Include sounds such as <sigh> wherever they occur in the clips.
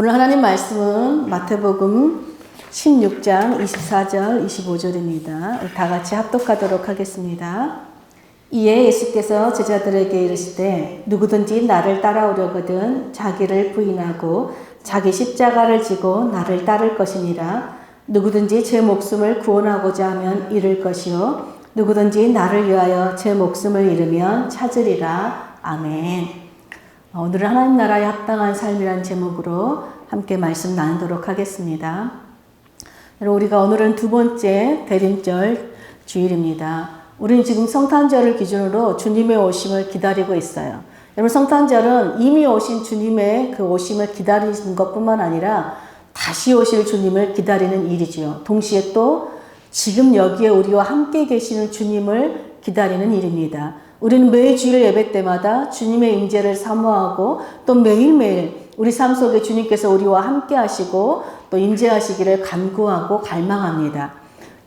오늘 하나님 말씀은 마태복음 16장 24절 25절입니다. 다 같이 합독하도록 하겠습니다. 이에 예수께서 제자들에게 이르시되 누구든지 나를 따라오려거든 자기를 부인하고 자기 십자가를 지고 나를 따를 것이니라 누구든지 제 목숨을 구원하고자 하면 잃을 것이요 누구든지 나를 위하여 제 목숨을 잃으면 찾으리라 아멘. 오늘은 하나님 나라에 합당한 삶이란 제목으로 함께 말씀 나누도록 하겠습니다. 우리가 오늘은 두 번째 대림절 주일입니다. 우리는 지금 성탄절을 기준으로 주님의 오심을 기다리고 있어요. 여러분, 성탄절은 이미 오신 주님의 그 오심을 기다리는 것 뿐만 아니라 다시 오실 주님을 기다리는 일이지요. 동시에 또 지금 여기에 우리와 함께 계시는 주님을 기다리는 일입니다. 우리는 매주일 예배 때마다 주님의 임재를 사모하고 또 매일매일 우리 삶 속에 주님께서 우리와 함께 하시고 또 임재하시기를 간구하고 갈망합니다.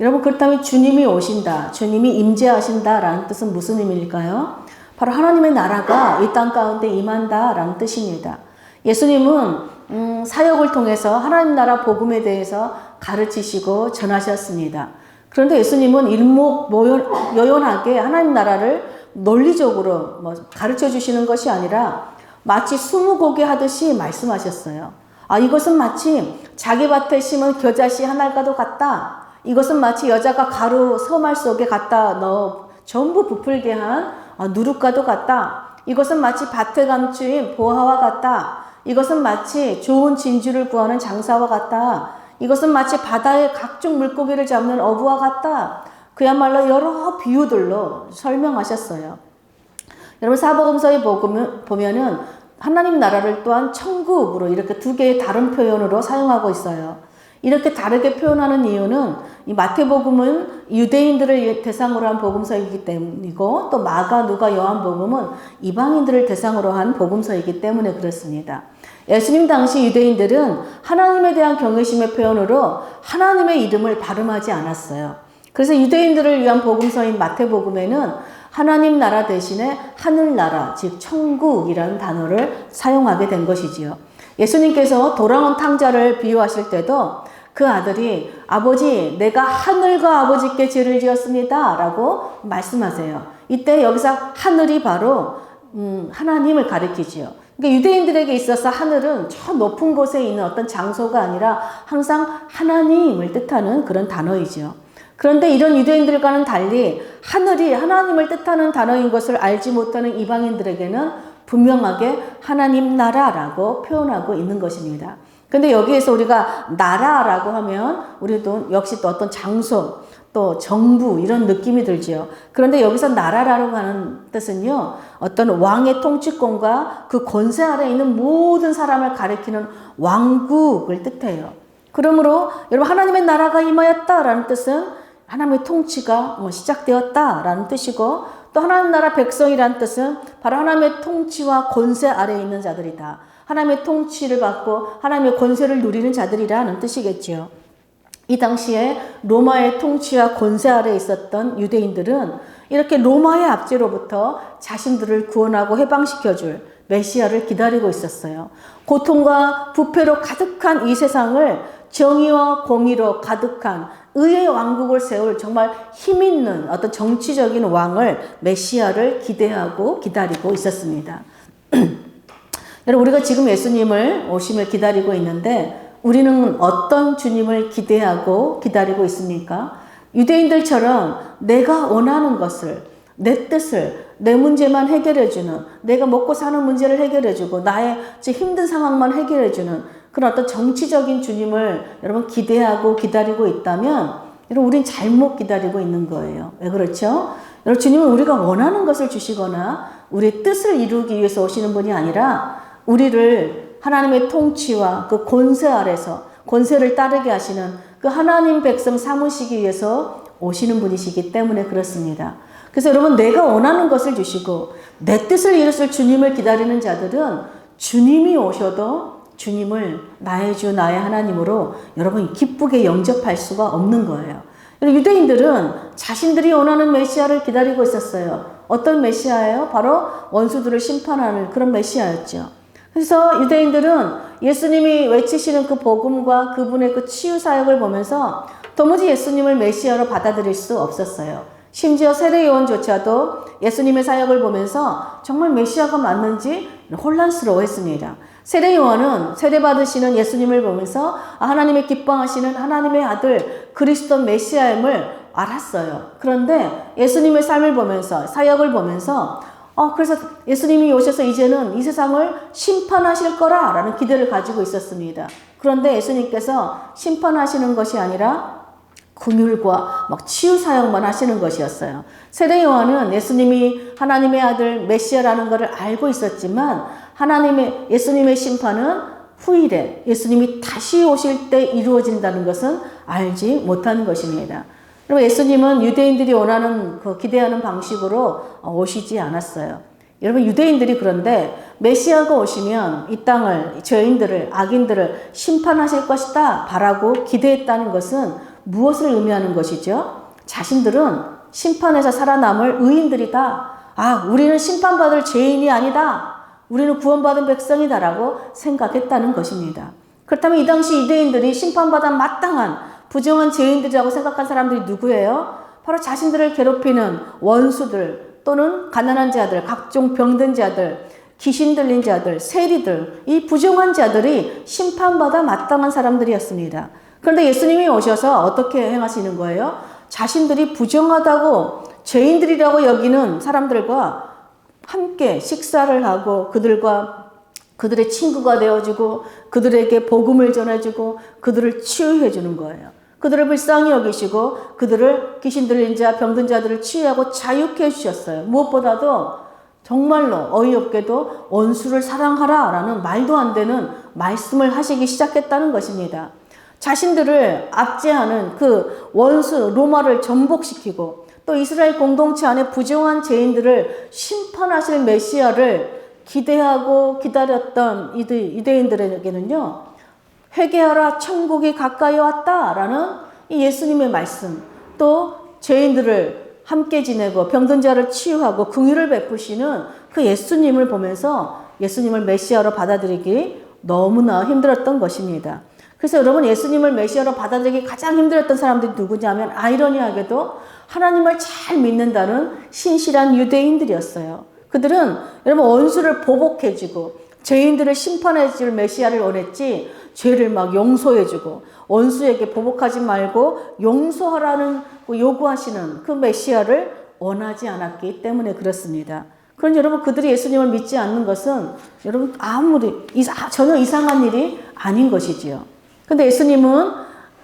여러분 그렇다면 주님이 오신다, 주님이 임재하신다라는 뜻은 무슨 의미일까요? 바로 하나님의 나라가 이 땅 가운데 임한다라는 뜻입니다. 예수님은 음, 사역을 통해서 하나님 나라 복음에 대해서 가르치시고 전하셨습니다. 그런데 예수님은 일목요연하게 하나님 나라를 논리적으로 뭐 가르쳐 주시는 것이 아니라 마치 스무고개 하듯이 말씀하셨어요. 아, 이것은 마치 자기 밭에 심은 겨자씨 하나가도 같다. 이것은 마치 여자가 가루 서말 속에 갖다 넣어 전부 부풀게 한 아, 누룩과도 같다. 이것은 마치 밭에 감추인 보화와 같다. 이것은 마치 좋은 진주를 구하는 장사와 같다. 이것은 마치 바다의 각종 물고기를 잡는 어부와 같다. 그야말로 여러 비유들로 설명하셨어요. 여러분 사복음서에 보면은 하나님 나라를 또한 천국으로 이렇게 두 개의 다른 표현으로 사용하고 있어요. 이렇게 다르게 표현하는 이유는 이 마태복음은 유대인들을 대상으로 한 복음서이기 때문이고 또 마가, 누가, 요한복음은 이방인들을 대상으로 한 복음서이기 때문에 그렇습니다. 예수님 당시 유대인들은 하나님에 대한 경외심의 표현으로 하나님의 이름을 발음하지 않았어요. 그래서 유대인들을 위한 복음서인 마태복음에는 하나님 나라 대신에 하늘나라, 즉 천국이라는 단어를 사용하게 된 것이지요. 예수님께서 돌아온 탕자를 비유하실 때도 그 아들이 아버지 내가 하늘과 아버지께 죄를 지었습니다 라고 말씀하세요. 이때 여기서 하늘이 바로 음, 하나님을 가리키지요. 그러니까 유대인들에게 있어서 하늘은 저 높은 곳에 있는 어떤 장소가 아니라 항상 하나님을 뜻하는 그런 단어이죠. 그런데 이런 유대인들과는 달리 하늘이 하나님을 뜻하는 단어인 것을 알지 못하는 이방인들에게는 분명하게 하나님 나라라고 표현하고 있는 것입니다. 근데 여기에서 우리가 나라라고 하면 우리도 역시 또 어떤 장소, 또 정부 이런 느낌이 들지요. 그런데 여기서 나라라고 하는 뜻은요. 어떤 왕의 통치권과 그 권세 아래 있는 모든 사람을 가리키는 왕국을 뜻해요. 그러므로 여러분 하나님의 나라가 임하였다라는 뜻은 하나님의 통치가 뭐 시작되었다라는 뜻이고 또 하나님 나라 백성이라는 뜻은 바로 하나님의 통치와 권세 아래에 있는 자들이다. 하나님의 통치를 받고 하나님의 권세를 누리는 자들이라는 뜻이겠지요. 이 당시에 로마의 통치와 권세 아래에 있었던 유대인들은 이렇게 로마의 압제로부터 자신들을 구원하고 해방시켜줄 메시아를 기다리고 있었어요. 고통과 부패로 가득한 이 세상을 정의와 공의로 가득한 의의 왕국을 세울 정말 힘 있는 어떤 정치적인 왕을 메시아를 기대하고 기다리고 있었습니다. <clears throat> 여러분 우리가 지금 예수님을 오심을 기다리고 있는데 우리는 어떤 주님을 기대하고 기다리고 있습니까? 유대인들처럼 내가 원하는 것을 내 뜻을 내 문제만 해결해주는 내가 먹고 사는 문제를 해결해주고 나의 힘든 상황만 해결해주는 그런 어떤 정치적인 주님을 여러분 기대하고 기다리고 있다면 여러분 우린 잘못 기다리고 있는 거예요. 왜 그렇죠? 여러분 주님은 우리가 원하는 것을 주시거나 우리의 뜻을 이루기 위해서 오시는 분이 아니라 우리를 하나님의 통치와 그 권세 아래서 권세를 따르게 하시는 그 하나님 백성 삼으시기 위해서 오시는 분이시기 때문에 그렇습니다. 그래서 여러분 내가 원하는 것을 주시고 내 뜻을 이루실 주님을 기다리는 자들은 주님이 오셔도 주님을 나의 주, 나의 하나님으로 여러분 기쁘게 영접할 수가 없는 거예요. 유대인들은 자신들이 원하는 메시아를 기다리고 있었어요. 어떤 메시아예요? 바로 원수들을 심판하는 그런 메시아였죠. 그래서 유대인들은 예수님이 외치시는 그 복음과 그분의 그 치유 사역을 보면서 도무지 예수님을 메시아로 받아들일 수 없었어요. 심지어 세례요원조차도 예수님의 사역을 보면서 정말 메시아가 맞는지 혼란스러워했습니다. 세례요원은 세례받으시는 예수님을 보면서 아, 하나님의 기뻐하시는 하나님의 아들 그리스도 메시아임을 알았어요. 그런데 예수님의 삶을 보면서 사역을 보면서 어 그래서 예수님이 오셔서 이제는 이 세상을 심판하실 거라라는 기대를 가지고 있었습니다. 그런데 예수님께서 심판하시는 것이 아니라 긍휼과 막 치유 사역만 하시는 것이었어요. 세례 요한은 예수님이 하나님의 아들 메시아라는 것을 알고 있었지만 하나님의 예수님의 심판은 후일에 예수님이 다시 오실 때 이루어진다는 것은 알지 못하는 것입니다. 그리고 예수님은 유대인들이 원하는 그 기대하는 방식으로 오시지 않았어요. 여러분 유대인들이 그런데 메시아가 오시면 이 땅을 죄인들을 악인들을 심판하실 것이다 바라고 기대했다는 것은 무엇을 의미하는 것이죠? 자신들은 심판에서 살아남을 의인들이다. 아, 우리는 심판받을 죄인이 아니다. 우리는 구원받은 백성이다라고 생각했다는 것입니다. 그렇다면 이 당시 유대인들이 심판받아 마땅한 부정한 죄인들이라고 생각한 사람들이 누구예요? 바로 자신들을 괴롭히는 원수들 또는 가난한 자들, 각종 병든 자들, 귀신 들린 자들, 세리들, 이 부정한 자들이 심판받아 마땅한 사람들이었습니다. 그런데 예수님이 오셔서 어떻게 행하시는 거예요? 자신들이 부정하다고 죄인들이라고 여기는 사람들과 함께 식사를 하고 그들과 그들의 친구가 되어주고 그들에게 복음을 전해주고 그들을 치유해 주는 거예요. 그들을 불쌍히 여기시고 그들을 귀신 들린 자, 병든 자들을 치유하고 자유케 해주셨어요. 무엇보다도 정말로 어이없게도 원수를 사랑하라 라는 말도 안 되는 말씀을 하시기 시작했다는 것입니다. 자신들을 압제하는 그 원수 로마를 전복시키고 또 이스라엘 공동체 안에 부정한 죄인들을 심판하실 메시아를 기대하고 기다렸던 유대인들에게는요, 회개하라, 천국이 가까이 왔다라는 이 예수님의 말씀, 또 죄인들을 함께 지내고 병든 자를 치유하고 긍휼을 베푸시는 그 예수님을 보면서 예수님을 메시아로 받아들이기 너무나 힘들었던 것입니다. 그래서 여러분 예수님을 메시아로 받아들이기 가장 힘들었던 사람들이 누구냐면 아이러니하게도 하나님을 잘 믿는다는 신실한 유대인들이었어요. 그들은 여러분 원수를 보복해주고 죄인들을 심판해줄 메시아를 원했지 죄를 막 용서해주고 원수에게 보복하지 말고 용서하라는 그 요구하시는 그 메시아를 원하지 않았기 때문에 그렇습니다. 그런 여러분 그들이 예수님을 믿지 않는 것은 여러분 아무리 전혀 이상한 일이 아닌 것이지요. 근데 예수님은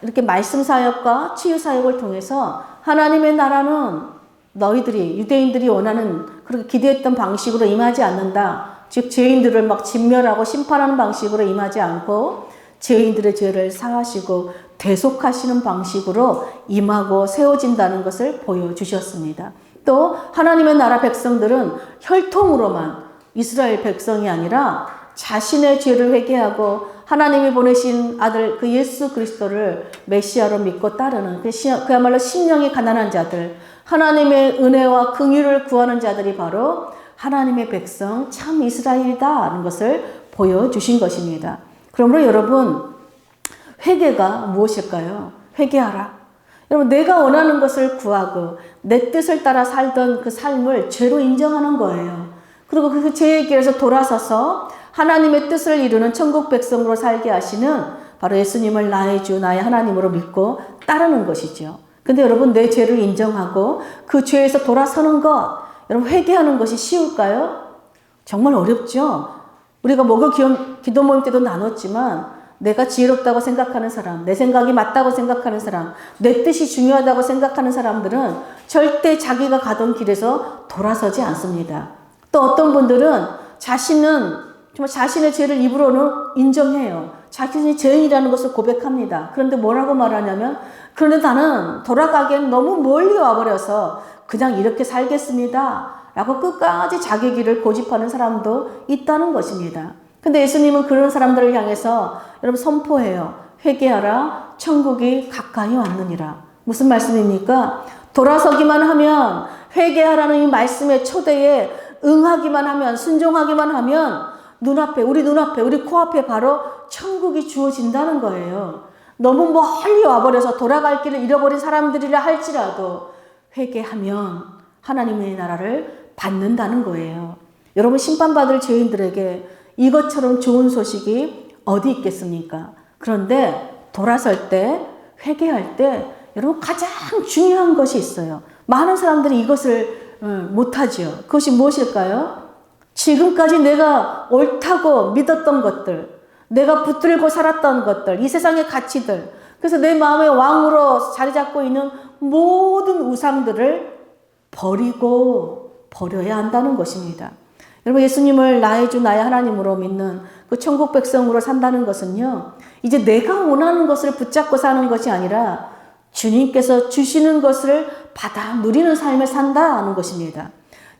이렇게 말씀 사역과 치유 사역을 통해서 하나님의 나라는 너희들이 유대인들이 원하는 그렇게 기대했던 방식으로 임하지 않는다. 즉 죄인들을 막 진멸하고 심판하는 방식으로 임하지 않고 죄인들의 죄를 사하시고 대속하시는 방식으로 임하고 세워진다는 것을 보여주셨습니다. 또 하나님의 나라 백성들은 혈통으로만 이스라엘 백성이 아니라 자신의 죄를 회개하고 하나님이 보내신 아들 그 예수 그리스도를 메시아로 믿고 따르는 그 그야말로 심령이 가난한 자들, 하나님의 은혜와 긍휼을 구하는 자들이 바로 하나님의 백성 참 이스라엘이다라는 것을 보여주신 것입니다. 그러므로 여러분 회개가 무엇일까요? 회개하라. 여러분 내가 원하는 것을 구하고 내 뜻을 따라 살던 그 삶을 죄로 인정하는 거예요. 그리고 그 죄의 길에서 돌아서서 하나님의 뜻을 이루는 천국 백성으로 살게 하시는 바로 예수님을 나의 주, 나의 하나님으로 믿고 따르는 것이죠. 근데 여러분, 내 죄를 인정하고 그 죄에서 돌아서는 것, 여러분, 회개하는 것이 쉬울까요? 정말 어렵죠? 우리가 목요 기도 모임 때도 나눴지만, 내가 지혜롭다고 생각하는 사람, 내 생각이 맞다고 생각하는 사람, 내 뜻이 중요하다고 생각하는 사람들은 절대 자기가 가던 길에서 돌아서지 않습니다. 또 어떤 분들은 자신은 정말 자신의 죄를 입으로는 인정해요. 자신이 죄인이라는 것을 고백합니다. 그런데 뭐라고 말하냐면, 그런데 나는 돌아가기엔 너무 멀리 와버려서 그냥 이렇게 살겠습니다. 라고 끝까지 자기 길을 고집하는 사람도 있다는 것입니다. 근데 예수님은 그런 사람들을 향해서 여러분 선포해요. 회개하라. 천국이 가까이 왔느니라. 무슨 말씀입니까? 돌아서기만 하면 회개하라는 이 말씀의 초대에 응하기만 하면 순종하기만 하면 눈앞에, 우리 눈앞에, 우리 코앞에 바로 천국이 주어진다는 거예요. 너무 멀리 와버려서 돌아갈 길을 잃어버린 사람들이라 할지라도 회개하면 하나님의 나라를 받는다는 거예요. 여러분 심판받을 죄인들에게 이것처럼 좋은 소식이 어디 있겠습니까? 그런데 돌아설 때 회개할 때 여러분 가장 중요한 것이 있어요. 많은 사람들이 이것을 어, 못하지요. 그것이 무엇일까요? 지금까지 내가 옳다고 믿었던 것들, 내가 붙들고 살았던 것들, 이 세상의 가치들, 그래서 내 마음의 왕으로 자리 잡고 있는 모든 우상들을 버리고 버려야 한다는 것입니다. 여러분 예수님을 나의 주 나의 하나님으로 믿는 그 천국 백성으로 산다는 것은요. 이제 내가 원하는 것을 붙잡고 사는 것이 아니라 주님께서 주시는 것을 받아 누리는 삶을 산다는 것입니다.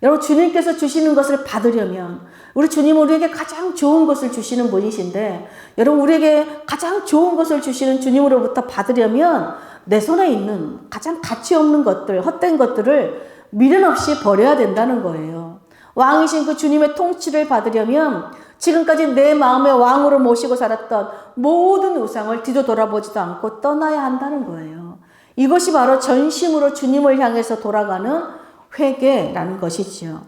여러분 주님께서 주시는 것을 받으려면 우리 주님 우리에게 가장 좋은 것을 주시는 분이신데 여러분 우리에게 가장 좋은 것을 주시는 주님으로부터 받으려면 내 손에 있는 가장 가치 없는 것들 헛된 것들을 미련 없이 버려야 된다는 거예요. 왕이신 그 주님의 통치를 받으려면 지금까지 내 마음의 왕으로 모시고 살았던 모든 우상을 뒤도 돌아보지도 않고 떠나야 한다는 거예요. 이것이 바로 전심으로 주님을 향해서 돌아가는 회개라는 것이지요.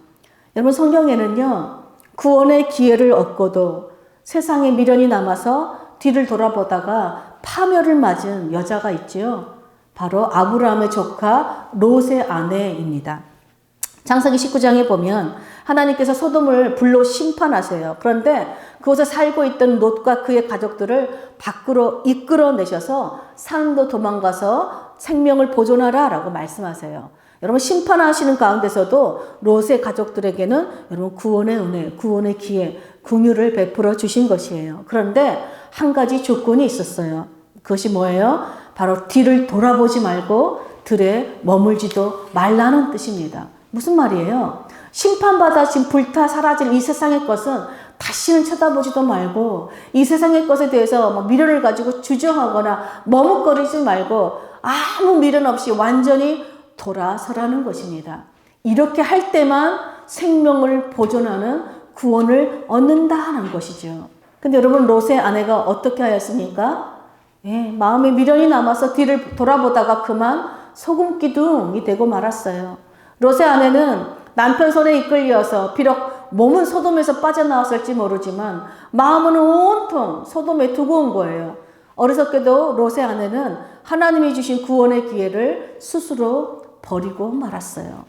여러분 성경에는요. 구원의 기회를 얻고도 세상에 미련이 남아서 뒤를 돌아보다가 파멸을 맞은 여자가 있지요. 바로 아브라함의 조카 롯의 아내입니다. 장세기 19장에 보면 하나님께서 소돔을 불로 심판하세요. 그런데 그곳에 살고 있던 롯과 그의 가족들을 밖으로 이끌어내셔서 산도 도망가서 생명을 보존하라 라고 말씀하세요. 여러분 심판하시는 가운데서도 롯의 가족들에게는 여러분 구원의 은혜, 구원의 기회, 궁유를 베풀어 주신 것이에요. 그런데 한 가지 조건이 있었어요. 그것이 뭐예요? 바로 뒤를 돌아보지 말고 들에 머물지도 말라는 뜻입니다. 무슨 말이에요? 심판받아 지금 불타 사라질 이 세상의 것은 다시는 쳐다보지도 말고 이 세상의 것에 대해서 미련을 가지고 주저하거나 머뭇거리지 말고 아무 미련 없이 완전히 돌아서라는 것입니다. 이렇게 할 때만 생명을 보존하는 구원을 얻는다는 것이죠. 근데 여러분 롯의 아내가 어떻게 하였습니까? 예, 마음에 미련이 남아서 뒤를 돌아보다가 그만 소금 기둥이 되고 말았어요. 롯의 아내는 남편 손에 이끌려서 비록 몸은 소돔에서 빠져나왔을지 모르지만 마음은 온통 소돔에 두고 온 거예요. 어리석게도 롯의 아내는 하나님이 주신 구원의 기회를 스스로 버리고 말았어요.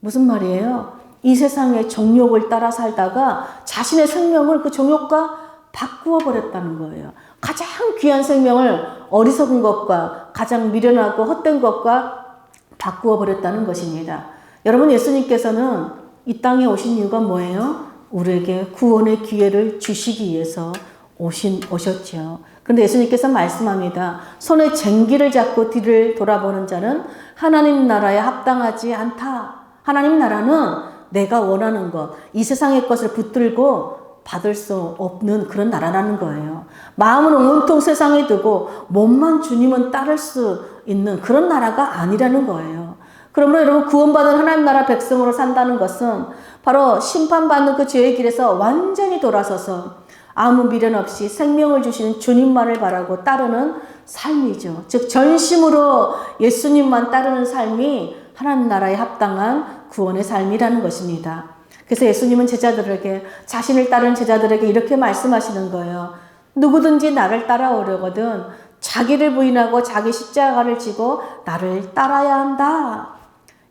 무슨 말이에요? 이 세상의 정욕을 따라 살다가 자신의 생명을 그 정욕과 바꾸어 버렸다는 거예요. 가장 귀한 생명을 어리석은 것과 가장 미련하고 헛된 것과 바꾸어 버렸다는 것입니다. 여러분 예수님께서는 이 땅에 오신 이유가 뭐예요? 우리에게 구원의 기회를 주시기 위해서 오신 오셨죠. 그런데 예수님께서 말씀합니다. 손에 쟁기를 잡고 뒤를 돌아보는 자는 하나님 나라에 합당하지 않다. 하나님 나라는 내가 원하는 것, 이 세상의 것을 붙들고 받을 수 없는 그런 나라라는 거예요. 마음은 온통 세상에 두고 몸만 주님은 따를 수 있는 그런 나라가 아니라는 거예요. 그러므로 여러분 구원받은 하나님 나라 백성으로 산다는 것은 바로 심판받는 그 죄의 길에서 완전히 돌아서서 아무 미련 없이 생명을 주시는 주님만을 바라고 따르는 삶이죠. 즉 전심으로 예수님만 따르는 삶이 하나님 나라에 합당한 구원의 삶이라는 것입니다. 그래서 예수님은 제자들에게 자신을 따르는 제자들에게 이렇게 말씀하시는 거예요. 누구든지 나를 따라오려거든 자기를 부인하고 자기 십자가를 지고 나를 따라야 한다.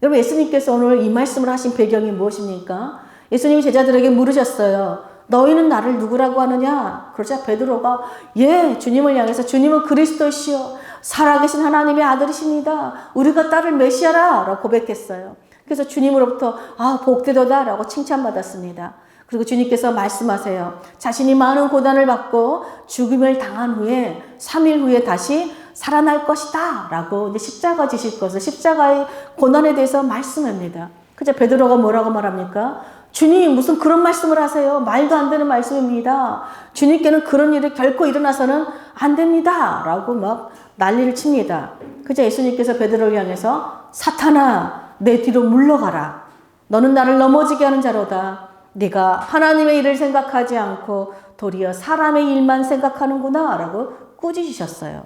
여러분 예수님께서 오늘 이 말씀을 하신 배경이 무엇입니까? 예수님이 제자들에게 물으셨어요. 너희는 나를 누구라고 하느냐? 그러자 베드로가 예, 주님을 향해서 주님은 그리스도시요 살아계신 하나님의 아들이십니다. 우리가 따를 메시아라라고 고백했어요. 그래서 주님으로부터 아 복되도다라고 칭찬받았습니다. 그리고 주님께서 말씀하세요. 자신이 많은 고난을 받고 죽음을 당한 후에 3일 후에 다시 살아날 것이다. 라고 십자가 지실 것을 십자가의 고난에 대해서 말씀합니다. 그저 베드로가 뭐라고 말합니까? 주님 무슨 그런 말씀을 하세요? 말도 안 되는 말씀입니다. 주님께는 그런 일이 결코 일어나서는 안 됩니다. 라고 막 난리를 칩니다. 그저 예수님께서 베드로를 향해서 사탄아 내 뒤로 물러가라. 너는 나를 넘어지게 하는 자로다. 네가 하나님의 일을 생각하지 않고 도리어 사람의 일만 생각하는구나 라고 꾸짖으셨어요.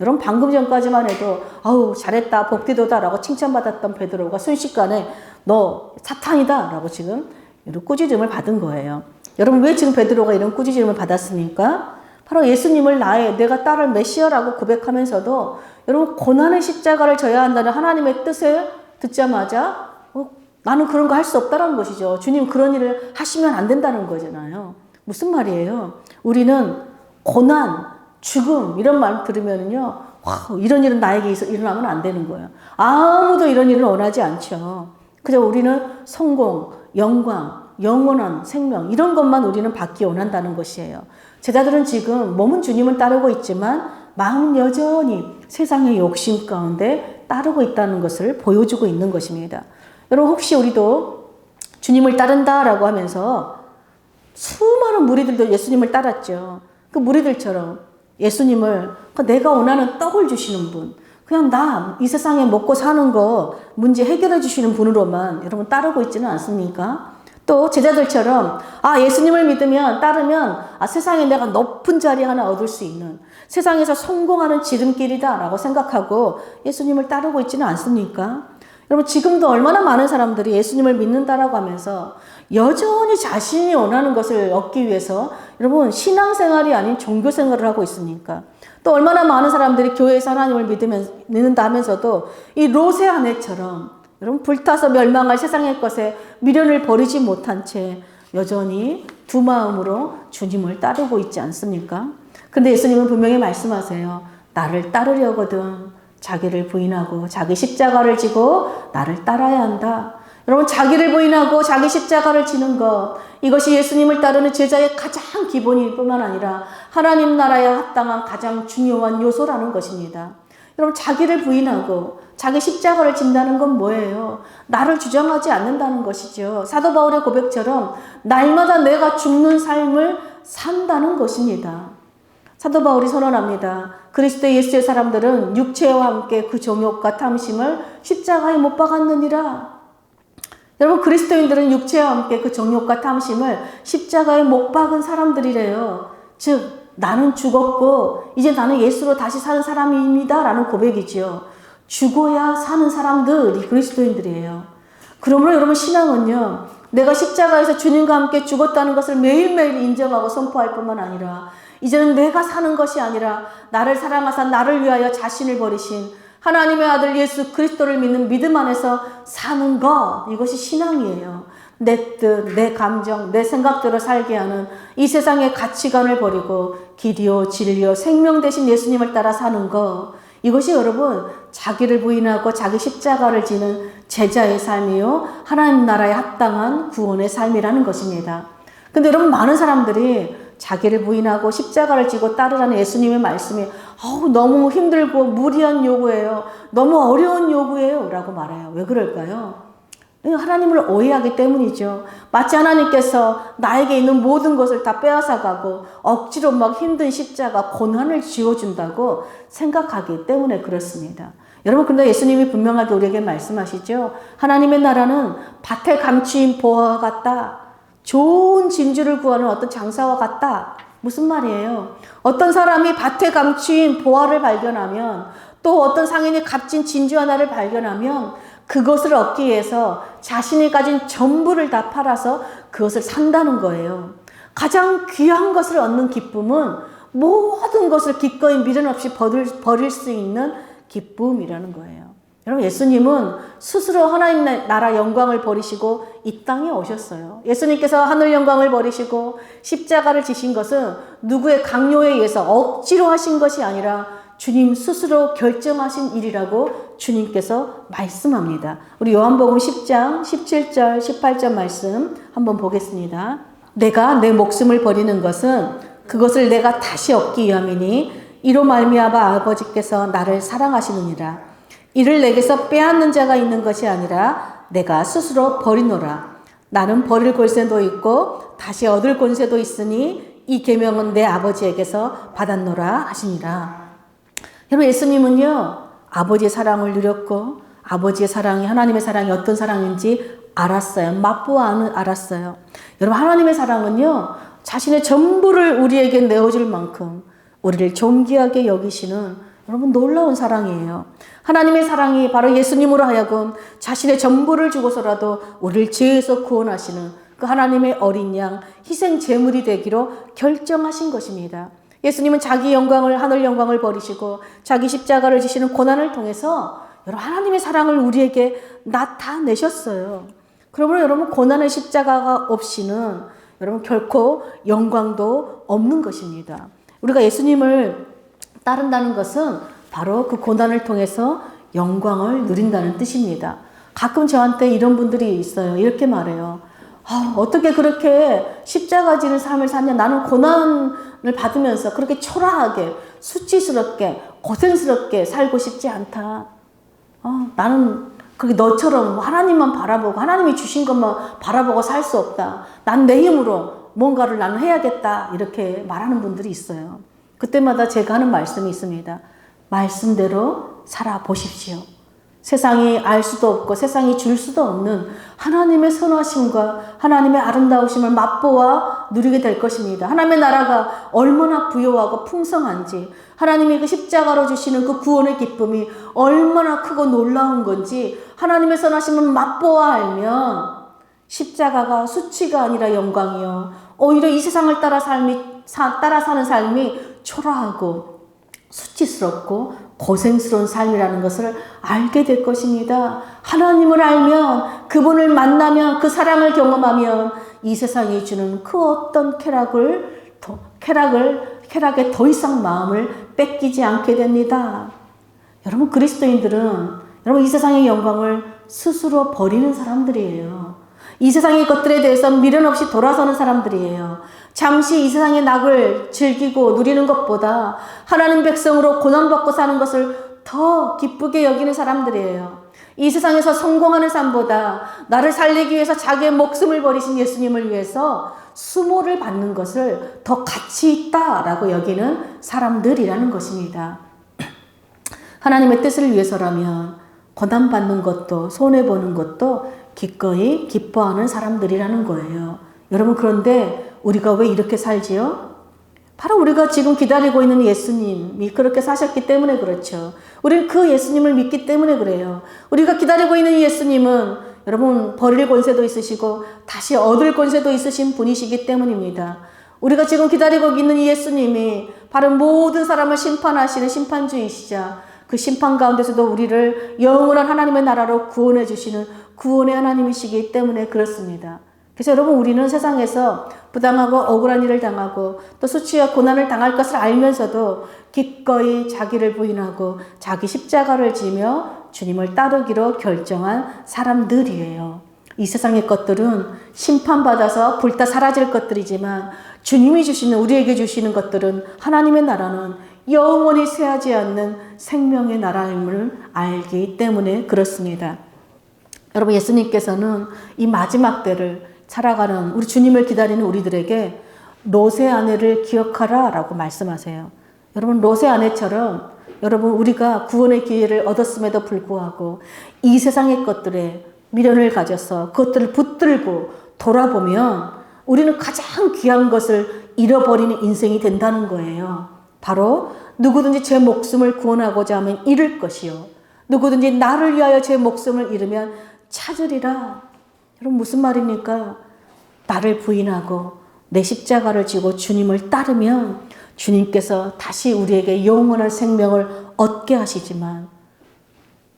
여러분 방금 전까지만 해도 아우 잘했다 복되도다 라고 칭찬받았던 베드로가 순식간에 너 사탄이다 라고 지금 이런 꾸짖음을 받은 거예요. 여러분 왜 지금 베드로가 이런 꾸짖음을 받았습니까? 바로 예수님을 나의 내가 딸을 메시아라고 고백하면서도 여러분 고난의 십자가를 져야 한다는 하나님의 뜻을 듣자마자 어, 나는 그런 거 할 수 없다라는 것이죠. 주님 그런 일을 하시면 안 된다는 거잖아요. 무슨 말이에요? 우리는 고난, 죽음 이런 말 들으면요. 와, 이런 일은 나에게 일어나면 안 되는 거예요. 아무도 이런 일을 원하지 않죠. 그저 우리는 성공, 영광, 영원한 생명 이런 것만 우리는 받기 원한다는 것이에요. 제자들은 지금 몸은 주님을 따르고 있지만 마음은 여전히 세상의 욕심 가운데 따르고 있다는 것을 보여주고 있는 것입니다. 여러분 혹시 우리도 주님을 따른다라고 하면서 수많은 무리들도 예수님을 따랐죠. 그 무리들처럼 예수님을 내가 원하는 떡을 주시는 분, 그냥 나 이 세상에 먹고 사는 거 문제 해결해 주시는 분으로만 여러분 따르고 있지는 않습니까? 또 제자들처럼 아 예수님을 믿으면 따르면 아 세상에 내가 높은 자리 하나 얻을 수 있는 세상에서 성공하는 지름길이다라고 생각하고 예수님을 따르고 있지는 않습니까? 여러분 지금도 얼마나 많은 사람들이 예수님을 믿는다라고 하면서 여전히 자신이 원하는 것을 얻기 위해서 여러분 신앙생활이 아닌 종교생활을 하고 있습니까? 또 얼마나 많은 사람들이 교회에서 하나님을 믿으면, 믿는다 하면서도 이 로세 아내처럼 여러분 불타서 멸망할 세상의 것에 미련을 버리지 못한 채 여전히 두 마음으로 주님을 따르고 있지 않습니까? 근데 예수님은 분명히 말씀하세요. 나를 따르려거든 자기를 부인하고 자기 십자가를 지고 나를 따라야 한다. 여러분 자기를 부인하고 자기 십자가를 지는 것 이것이 예수님을 따르는 제자의 가장 기본일 뿐만 아니라 하나님 나라에 합당한 가장 중요한 요소라는 것입니다. 여러분 자기를 부인하고 자기 십자가를 진다는 건 뭐예요? 나를 주장하지 않는다는 것이죠. 사도 바울의 고백처럼 날마다 내가 죽는 삶을 산다는 것입니다. 사도 바울이 선언합니다. 그리스도 예수의 사람들은 육체와 함께 그 정욕과 탐심을 십자가에 못 박았느니라. 여러분 그리스도인들은 육체와 함께 그 정욕과 탐심을 십자가에 못 박은 사람들이래요. 즉 나는 죽었고 이제 나는 예수로 다시 사는 사람입니다라는 고백이지요. 죽어야 사는 사람들이 그리스도인들이에요. 그러므로 여러분 신앙은요. 내가 십자가에서 주님과 함께 죽었다는 것을 매일매일 인정하고 선포할 뿐만 아니라 이제는 내가 사는 것이 아니라 나를 사랑하사 나를 위하여 자신을 버리신 하나님의 아들 예수 그리스도를 믿는 믿음 안에서 사는 것 이것이 신앙이에요. 내 뜻, 내 감정, 내 생각대로 살게 하는 이 세상의 가치관을 버리고 길이요 진리요 생명 대신 예수님을 따라 사는 것 이것이 여러분 자기를 부인하고 자기 십자가를 지는 제자의 삶이요 하나님 나라에 합당한 구원의 삶이라는 것입니다. 근데 여러분 많은 사람들이 자기를 부인하고 십자가를 지고 따르라는 예수님의 말씀이 어우, 너무 힘들고 무리한 요구예요. 너무 어려운 요구예요. 라고 말해요. 왜 그럴까요? 하나님을 오해하기 때문이죠. 마치 하나님께서 나에게 있는 모든 것을 다 빼앗아가고 억지로 막 힘든 십자가 고난을 지어준다고 생각하기 때문에 그렇습니다. 여러분, 근데 예수님이 분명하게 우리에게 말씀하시죠. 하나님의 나라는 밭에 감추인 보화와 같다. 좋은 진주를 구하는 어떤 장사와 같다. 무슨 말이에요? 어떤 사람이 밭에 감추인 보화를 발견하면 또 어떤 상인이 값진 진주 하나를 발견하면 그것을 얻기 위해서 자신이 가진 전부를 다 팔아서 그것을 산다는 거예요. 가장 귀한 것을 얻는 기쁨은 모든 것을 기꺼이 미련 없이 버릴, 수 있는 기쁨이라는 거예요. 여러분, 예수님은 스스로 하나님 나라 영광을 버리시고 이 땅에 오셨어요. 예수님께서 하늘 영광을 버리시고 십자가를 지신 것은 누구의 강요에 의해서 억지로 하신 것이 아니라 주님 스스로 결정하신 일이라고 주님께서 말씀합니다. 우리 요한복음 10장 17절 18절 말씀 한번 보겠습니다. 내가 내 목숨을 버리는 것은 그것을 내가 다시 얻기 위함이니 이로 말미암아 아버지께서 나를 사랑하시느니라. 이를 내게서 빼앗는 자가 있는 것이 아니라 내가 스스로 버리노라. 나는 버릴 권세도 있고 다시 얻을 권세도 있으니 이 계명은 내 아버지에게서 받았노라 하시니라. 여러분 예수님은요 아버지의 사랑을 누렸고 아버지의 사랑이 하나님의 사랑이 어떤 사랑인지 알았어요. 맛보아 알았어요. 여러분, 하나님의 사랑은요, 자신의 전부를 우리에게 내어줄 만큼 우리를 존귀하게 여기시는 여러분 놀라운 사랑이에요. 하나님의 사랑이 바로 예수님으로 하여금 자신의 전부를 주고서라도 우리를 죄에서 구원하시는 그 하나님의 어린 양 희생 제물이 되기로 결정하신 것입니다. 예수님은 자기 영광을 하늘 영광을 버리시고 자기 십자가를 지시는 고난을 통해서 여러분 하나님의 사랑을 우리에게 나타내셨어요. 그러므로 여러분 고난의 십자가가 없이는 여러분 결코 영광도 없는 것입니다. 우리가 예수님을 따른다는 것은 바로 그 고난을 통해서 영광을 누린다는 뜻입니다. 가끔 저한테 이런 분들이 있어요. 이렇게 말해요. 아, 어떻게 그렇게 십자가 지는 삶을 사냐? 나는 고난을 받으면서 그렇게 초라하게, 수치스럽게, 고생스럽게 살고 싶지 않다. 어, 나는 그렇게 너처럼 하나님만 바라보고 하나님이 주신 것만 바라보고 살 수 없다. 난 내 힘으로 뭔가를 나는 해야겠다. 이렇게 말하는 분들이 있어요. 그때마다 제가 하는 말씀이 있습니다. 말씀대로 살아보십시오. 세상이 알 수도 없고 세상이 줄 수도 없는 하나님의 선하심과 하나님의 아름다우심을 맛보아 누리게 될 것입니다. 하나님의 나라가 얼마나 부요하고 풍성한지 하나님이 그 십자가로 주시는 그 구원의 기쁨이 얼마나 크고 놀라운 건지 하나님의 선하심을 맛보아 알면 십자가가 수치가 아니라 영광이요. 오히려 이 세상을 따라 삶이 사, 따라 사는 삶이 초라하고 수치스럽고 고생스러운 삶이라는 것을 알게 될 것입니다. 하나님을 알면 그분을 만나면 그 사랑을 경험하면 이 세상이 주는 그 어떤 쾌락을 더, 쾌락을 쾌락에 더 이상 마음을 뺏기지 않게 됩니다. 여러분 그리스도인들은 여러분 이 세상의 영광을 스스로 버리는 사람들이에요. 이 세상의 것들에 대해서 미련 없이 돌아서는 사람들이에요. 잠시 이 세상의 낙을 즐기고 누리는 것보다 하나님 백성으로 고난받고 사는 것을 더 기쁘게 여기는 사람들이에요. 이 세상에서 성공하는 삶보다 나를 살리기 위해서 자기의 목숨을 버리신 예수님을 위해서 수모를 받는 것을 더 가치 있다라고 여기는 사람들이라는 것입니다. 하나님의 뜻을 위해서라면 고난받는 것도 손해보는 것도 기꺼이 기뻐하는 사람들이라는 거예요. 여러분 그런데 우리가 왜 이렇게 살지요? 바로 우리가 지금 기다리고 있는 예수님이 그렇게 사셨기 때문에 그렇죠. 우리는 그 예수님을 믿기 때문에 그래요. 우리가 기다리고 있는 예수님은 여러분 버릴 권세도 있으시고 다시 얻을 권세도 있으신 분이시기 때문입니다. 우리가 지금 기다리고 있는 이 예수님이 바로 모든 사람을 심판하시는 심판주이시자 그 심판 가운데서도 우리를 영원한 하나님의 나라로 구원해 주시는 구원의 하나님이시기 때문에 그렇습니다. 그래서 여러분 우리는 세상에서 부당하고 억울한 일을 당하고 또 수치와 고난을 당할 것을 알면서도 기꺼이 자기를 부인하고 자기 십자가를 지며 주님을 따르기로 결정한 사람들이에요. 이 세상의 것들은 심판받아서 불타 사라질 것들이지만 주님이 주시는 우리에게 주시는 것들은 하나님의 나라는 영원히 쇠하지 않는 생명의 나라임을 알기 때문에 그렇습니다. 여러분 예수님께서는 이 마지막 때를 살아가는 우리 주님을 기다리는 우리들에게 롯의 아내를 기억하라라고 말씀하세요. 여러분 롯의 아내처럼 여러분 우리가 구원의 기회를 얻었음에도 불구하고 이 세상의 것들에 미련을 가져서 그것들을 붙들고 돌아보면 우리는 가장 귀한 것을 잃어버리는 인생이 된다는 거예요. 바로 누구든지 제 목숨을 구원하고자 하면 잃을 것이요. 누구든지 나를 위하여 제 목숨을 잃으면 찾으리라. 여러분 무슨 말입니까? 나를 부인하고 내 십자가를 지고 주님을 따르면 주님께서 다시 우리에게 영원한 생명을 얻게 하시지만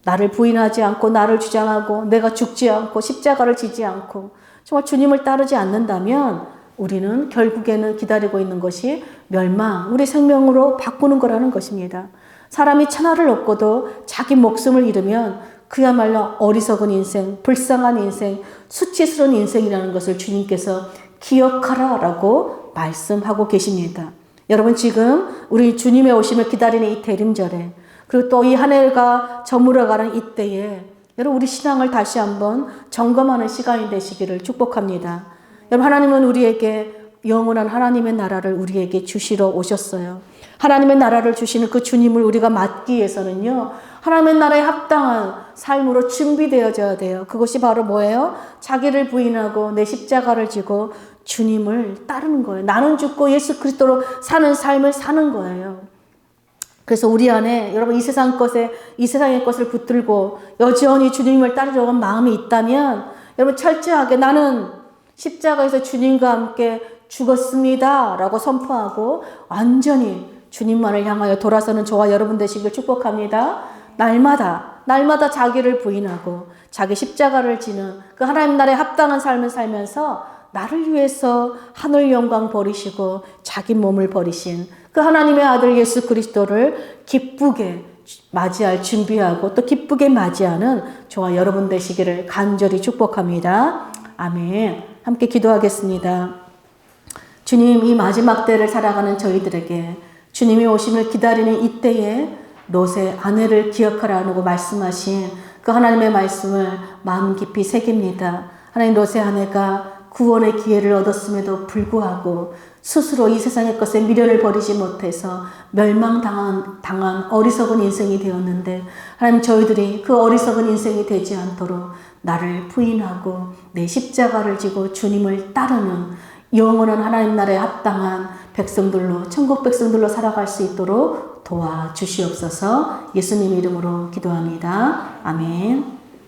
나를 부인하지 않고 나를 주장하고 내가 죽지 않고 십자가를 지지 않고 정말 주님을 따르지 않는다면 우리는 결국에는 기다리고 있는 것이 멸망, 우리 생명으로 바꾸는 거라는 것입니다. 사람이 천하를 얻고도 자기 목숨을 잃으면 그야말로 어리석은 인생, 불쌍한 인생, 수치스러운 인생이라는 것을 주님께서 기억하라 라고 말씀하고 계십니다. 여러분 지금 우리 주님의 오심을 기다리는 이 대림절에 그리고 또 이 한 해가 저물어가는 이때에 여러분 우리 신앙을 다시 한번 점검하는 시간이 되시기를 축복합니다. 여러분 하나님은 우리에게 영원한 하나님의 나라를 우리에게 주시러 오셨어요. 하나님의 나라를 주시는 그 주님을 우리가 맞기 위해서는요. 하나님의 나라에 합당한 삶으로 준비되어져야 돼요. 그것이 바로 뭐예요? 자기를 부인하고 내 십자가를 지고 주님을 따르는 거예요. 나는 죽고 예수 그리스도로 사는 삶을 사는 거예요. 그래서 우리 안에 여러분 이 세상 것에 이 세상의 것을 붙들고 여전히 주님을 따르려고 하는 마음이 있다면 여러분 철저하게 나는 십자가에서 주님과 함께 죽었습니다라고 선포하고 완전히 주님만을 향하여 돌아서는 저와 여러분 되시길 축복합니다. 날마다 날마다 자기를 부인하고 자기 십자가를 지는 그 하나님 나라에 합당한 삶을 살면서 나를 위해서 하늘 영광 버리시고 자기 몸을 버리신 그 하나님의 아들 예수 그리스도를 기쁘게 맞이할 준비하고 또 기쁘게 맞이하는 저와 여러분 되시기를 간절히 축복합니다. 아멘. 함께 기도하겠습니다. 주님, 이 마지막 때를 살아가는 저희들에게 주님이 오심을 기다리는 이때에 롯의 아내를 기억하라고 말씀하신 그 하나님의 말씀을 마음 깊이 새깁니다. 하나님 롯의 아내가 구원의 기회를 얻었음에도 불구하고 스스로 이 세상의 것에 미련을 버리지 못해서 멸망당한 당한 어리석은 인생이 되었는데 하나님 저희들이 그 어리석은 인생이 되지 않도록 나를 부인하고 내 십자가를 지고 주님을 따르는 영원한 하나님 나라에 합당한 백성들로 천국 백성들로 살아갈 수 있도록 도와주시옵소서 예수님 이름으로 기도합니다. 아멘.